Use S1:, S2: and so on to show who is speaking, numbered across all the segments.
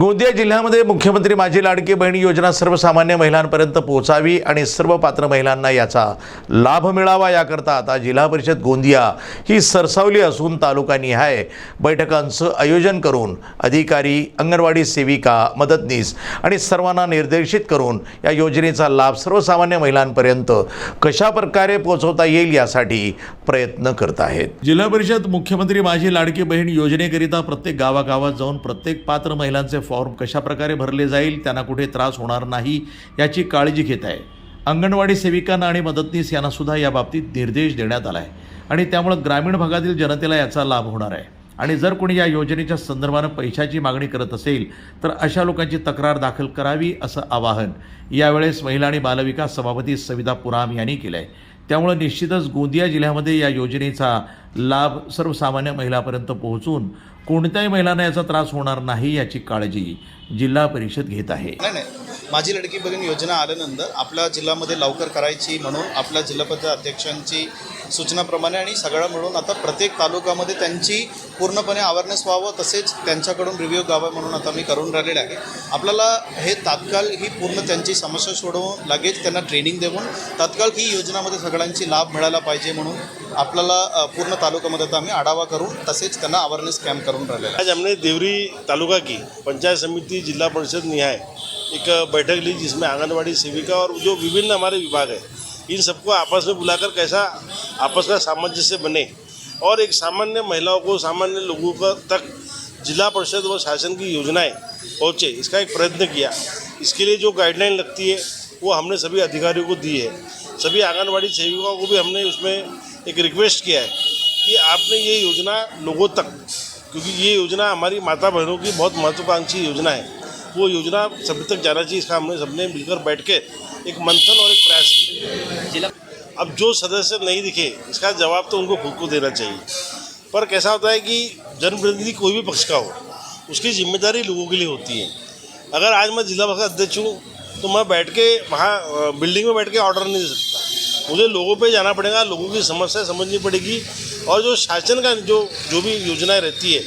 S1: गोंदिया जिल्ह्यामध्ये मुख्यमंत्री माझी लाडकी बहीण योजना सर्वसामान्य महिलांपर्यंत पोहोचावी आणि सर्व पात्र महिलांना याचा लाभ मिळावा याकरता आता जिल्हा परिषद गोंदिया ही सरसावली असून तालुकानिहाय बैठकांचं आयोजन करून अधिकारी अंगणवाडी सेविका मदतनीस आणि सर्वांना निर्देशित करून या योजनेचा लाभ सर्वसामान्य महिलांपर्यंत कशा प्रकारे पोहोचवता येईल यासाठी प्रयत्न करत आहेत जिल्हा परिषद मुख्यमंत्री माझी लाडकी बहीण योजनेकरिता प्रत्येक गावागावात जाऊन प्रत्येक पात्र महिलांचे फॉर्म कशाप्रकारे भरले जाईल त्यांना कुठे त्रास होणार नाही याची काळजी घेत आहे. अंगणवाडी सेविकांना आणि मदतनीस यांना सुद्धा याबाबतीत निर्देश देण्यात आला आहे आणि त्यामुळं ग्रामीण भागातील जनतेला याचा लाभ होणार आहे. आणि जर कोणी या योजनेच्या संदर्भानं पैशाची मागणी करत असेल तर अशा लोकांची तक्रार दाखल करावी असं आवाहन यावेळेस महिला आणि बालविकास सभापती सविता पुराम यांनी केलं आहे त्यामुळे निश्चितच गोंदिया जिल्ह्यामध्ये या योजनेचा लाभ सर्वसामान्य महिलापर्यंत पोहोचून कोणत्याही महिलांना याचा त्रास होणार नाही याची काळजी जिल्हा परिषद घेत आहे.
S2: नाही नाही. माझी लडकी बहीण योजना आल्यानंतर आपल्या जिल्ह्यामध्ये लवकर करायची म्हणून आपल्या जिल्हा परिषद अध्यक्षांची सूचनाप्रमाणे आणि सगळं मिळून आता प्रत्येक तालुक्यामध्ये त्यांची पूर्णपणे अवेअरनेस व्हावं तसेच त्यांच्याकडून रिव्ह्यू घ्यावा म्हणून आता मी करून राहिलेलं आहे. आपल्याला हे तात्काळ ही पूर्ण त्यांची समस्या सोडवून लगेच त्यांना ट्रेनिंग देऊन तात्काळ ही योजनामध्ये सगळ्यांची लाभ मिळायला पाहिजे म्हणून आपल्याला पूर्ण तालुक्यामध्ये आता आम्ही आढावा करून तसेच त्यांना अवेअरनेस कॅम्प करून राहिलेला
S3: आज हमने देवरी तालुका की पंचायत समिति जिला परिषद निहाय एक बैठक ली जिसमें आंगनवाड़ी सेविका और जो विभिन्न हमारे विभाग है इन सबको आपस में बुलाकर कैसा आपस का सामंजस्य बने। और एक सामान्य महिलाओं को, सामान्य लोगों का तक जिला परिषद व शासन की योजनाएँ पहुँचे, इसका एक प्रयत्न किया। इसके लिए जो गाइडलाइन लगती है, वो हमने सभी अधिकारियों को दी है। सभी आंगनबाड़ी सेविकाओं को भी हमने उसमें एक रिक्वेस्ट किया है कि आपने ये योजना लोगों तक, क्योंकि ये योजना हमारी माता बहनों की बहुत महत्वाकांक्षी योजना है। वो योजना सभी तक जाना चाहिए, इसका हमने सबने मिलकर बैठ के एक मंथन और एक प्रयास किया। अब जो सदस्य नहीं दिखे, इसका जवाब तो उनको खुद को देना चाहिए। पर कैसा होता है कि जनप्रतिनिधि कोई भी पक्ष का हो, उसकी ज़िम्मेदारी लोगों के लिए होती है। अगर आज मैं जिला परिषद अध्यक्ष हूँ तो मैं बैठ के वहाँ बिल्डिंग में बैठ के ऑर्डर नहीं दे सकता। मुझे लोगों पे जाना पड़ेगा, लोगों की समस्या समझनी पड़ेगी और जो शासन का जो जो भी योजनाएँ रहती है,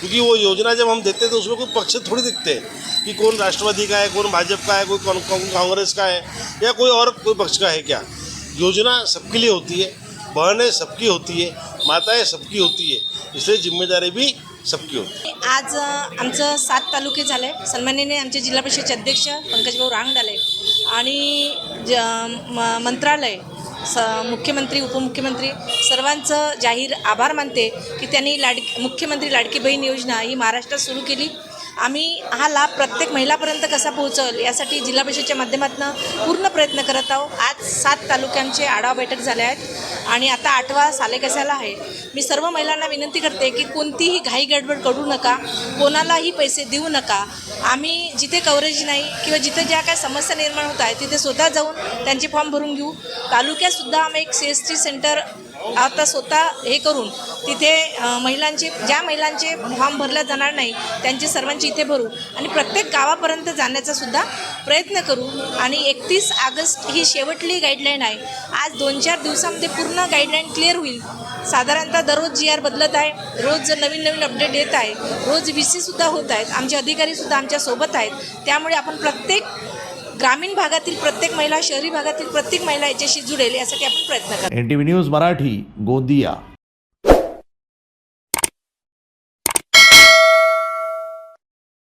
S3: क्योंकि वो योजना जब हम देते हैं तो उसमें कोई पक्ष थोड़ी दिखते हैं कि कौन राष्ट्रवादी का है, कौन भाजपा का है, कोई कांग्रेस का है या कोई और कोई पक्ष का है क्या। योजना सबके लिए होती है बहनें सबकी होती है माताएं सबकी होती है इसलिए जिम्मेदारी भी सबकी होती है।
S4: आज आमचं सात तालुके झाले. सन्माननीय आमचे जिल्हा परिषदचे अध्यक्ष पंकजभाऊ रांगडाले आणि ज म मंत्रालय स मुख्यमंत्री उपमुख्यमंत्री सर्वांचं जाहीर आभार मानते की त्यांनी लाड मुख्यमंत्री लाडकी बहीण योजना ही महाराष्ट्रात सुरू केली. आम्ही हा लाभ प्रत्येक महिलापर्यंत कसा पोहोचल यासाठी जिल्हा परिषदेच्या माध्यमातून पूर्ण प्रयत्न करत आहोत. आज सात तालुक्यांचे आढावा बैठक झाल्या आहेत आणि आता आठवा सालेकसाला आहे? मी सर्व महिलांना विनंती करते की कोणतीही घाई गडबड करू नका कोणालाही पैसे देऊ नका. आम्ही जिथे कव्हरेज नाही किंवा जिथे ज्या काय समस्या निर्माण होत आहे तिथे स्वतः जाऊन त्यांचे फॉर्म भरून घेऊ. तालुक्यातसुद्धा आम्ही एक सी एस टी सेंटर आता स्वतः हे करून तिथे महिलांचे ज्या महिलांचे फॉर्म भरला जाणार नाही त्यांचे सर्वांचे इथे भरू आणि प्रत्येक गावापर्यंत जाण्याचा सुद्धा प्रयत्न करू. आणि एकतीस ऑगस्ट ही शेवटली गाईडलाईन आहे. आज दोन चार दिवसामध्ये पूर्ण गाईडलाईन क्लिअर होईल. साधारणतः दररोज जी आर बदलत आहे. रोज नवीन नवीन अपडेट येत आहे रोज व्ही सीसुद्धा होत आहेत. आमचे अधिकारीसुद्धा आमच्यासोबत आहेत. त्यामुळे आपण प्रत्येक ग्रामीण भागातील प्रत्येक महिला शहरी भागातील प्रत्येक महिला याच्याशी जुडेल यासाठी आपण प्रयत्न
S1: करतो एनटीव्ही न्यूज मराठी गोंदिया.